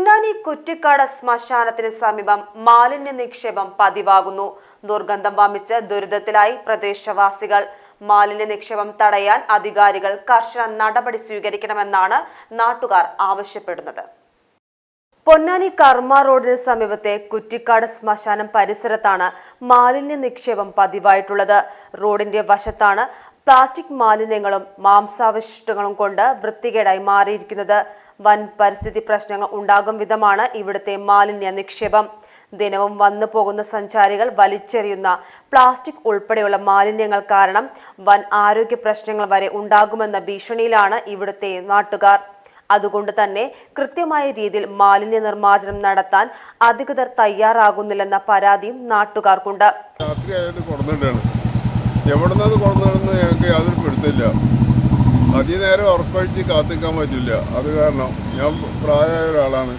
പൊന്നാനി കുറ്റിക്കാട് ശ്മശാനത്തിന് സമീപം മാലിന്യ നിക്ഷേപം പതിവാകുന്നു. ദുർഗന്ധം വമിച്ച് ദുരിതത്തിലായി പ്രദേശവാസികൾ. മാലിന്യ നിക്ഷേപം തടയാൻ അധികാരികൾ കർശന നടപടി സ്വീകരിക്കണമെന്നാണ് നാട്ടുകാർ ആവശ്യപ്പെടുന്നത്. പൊന്നാനി കർമ്മ റോഡിന് സമീപത്തെ കുറ്റിക്കാട് ശ്മശാനം പരിസരത്താണ് മാലിന്യ നിക്ഷേപം പതിവായിട്ടുള്ളത്. റോഡിന്റെ വശത്താണ് പ്ലാസ്റ്റിക് മാലിന്യങ്ങളും മാംസാവശിഷ്ടങ്ങളും കൊണ്ട് വൃത്തികേടായി മാറിയിരിക്കുന്നത്. വൻ പരിസ്ഥിതി പ്രശ്നങ്ങൾ ഉണ്ടാകും വിധമാണ് ഇവിടുത്തെ മാലിന്യ നിക്ഷേപം. ദിനവും വന്നു പോകുന്ന സഞ്ചാരികൾ വലിച്ചെറിയുന്ന പ്ലാസ്റ്റിക് ഉൾപ്പെടെയുള്ള മാലിന്യങ്ങൾ കാരണം വൻ ആരോഗ്യ പ്രശ്നങ്ങൾ വരെ ഉണ്ടാകുമെന്ന ഭീഷണിയിലാണ് ഇവിടുത്തെ നാട്ടുകാർ. അതുകൊണ്ട് തന്നെ കൃത്യമായ രീതിയിൽ മാലിന്യ നിർമ്മാർജനം നടത്താൻ അധികൃതർ തയ്യാറാകുന്നില്ലെന്ന പരാതിയും നാട്ടുകാർക്കുണ്ട്. രാത്രി എവിടെ യാതൊരു അതിനേരം ഉറക്കൊഴിച്ച് കാത്തിക്കാൻ പറ്റില്ല. അത് കാരണം ഞാൻ പ്രായമായ ഒരാളാണ്.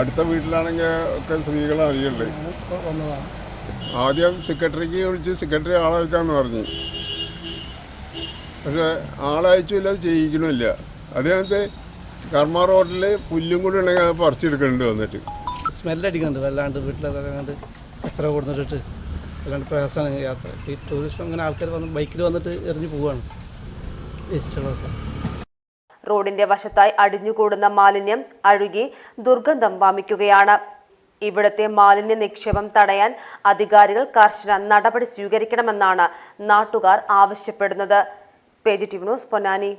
അടുത്ത വീട്ടിലാണെങ്കിൽ ഒക്കെ സ്ത്രീകൾ അധികമുള്ളത് ആദ്യം സെക്രട്ടറിക്ക് വിളിച്ച് സെക്രട്ടറി ആളയക്കാന്ന് പറഞ്ഞു. പക്ഷേ ആളയച്ചില്ല അത് ചെയ്യിക്കണമില്ല അതേപോലത്തെ കർമ്മ റോഡിൽ പുല്ലും കൂടി ഉണ്ടെങ്കിൽ അത് പറിച്ചെടുക്കുന്നുണ്ട് വന്നിട്ട്. സ്മെല്ലടിക്കുന്നുണ്ട്. വല്ലാണ്ട് വീട്ടിലൊക്കെ കണ്ട് കച്ചറ കൊടുത്തിട്ട് വല്ലാണ്ട് പ്രയാസമാണ് യാത്ര. ഈ ടൂറിസ്റ്റ് അങ്ങനെ ആൾക്കാർ വന്ന് ബൈക്കിൽ വന്നിട്ട് എറിഞ്ഞ് പോവാണ്. വേസ്റ്റുകളൊക്കെ. റോഡിന്റെ വശത്തായി അടിഞ്ഞുകൂടുന്ന മാലിന്യം അഴുകി ദുർഗന്ധം വമിക്കുകയാണ്. ഇവിടത്തെ മാലിന്യ നിക്ഷേപം തടയാൻ അധികാരികൾ കർശന നടപടി സ്വീകരിക്കണമെന്നാണ് നാട്ടുകാർ ആവശ്യപ്പെടുന്നത്. Page news Ponnani.